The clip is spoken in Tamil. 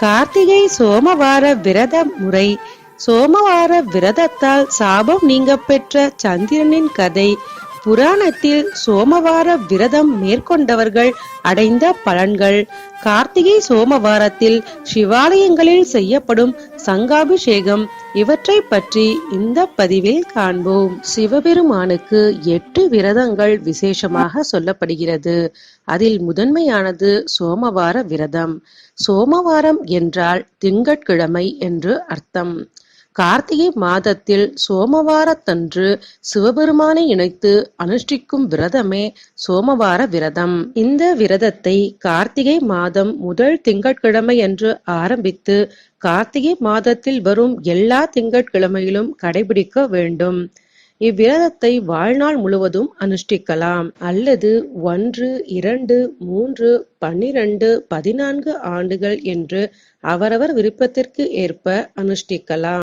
கார்த்திகை சோமவார விரத முறை. சோமவார விரதத்தால் சாபம் நீங்க பெற்ற சந்திரனின் கதை. புராணத்தில் சோமவார விரதம் மேற்கொண்டவர்கள் அடைந்த பலன்கள். கார்த்திகை சோமவாரத்தில் சிவாலயங்களில் செய்யப்படும் சங்காபிஷேகம். இவற்றை பற்றி இந்த பதிவில் காண்போம். சிவபெருமானுக்கு எட்டு விரதங்கள் விசேஷமாக சொல்லப்படுகிறது. அதில் முதன்மையானது சோமவார விரதம். சோமவாரம் என்றால் திங்கட்கிழமை என்று அர்த்தம். கார்த்திகை மாதத்தில் சோமவாரத்தன்று சிவபெருமானை இணைத்து அனுஷ்டிக்கும் விரதமே சோமவார விரதம். இந்த விரதத்தை கார்த்திகை மாதம் முதல் திங்கட்கிழமை என்று ஆரம்பித்து கார்த்திகை மாதத்தில் வரும் எல்லா திங்கட்கிழமையிலும் கடைபிடிக்க வேண்டும். இவ்விரதத்தை வாழ்நாள் முழுவதும் அனுஷ்டிக்கலாம். அல்லது ஒன்று இரண்டு மூன்று பன்னிரண்டு பதினான்கு ஆண்டுகள் என்று அவரவர் விருப்பத்திற்கு ஏற்ப அனுஷ்டிக்கலாம்.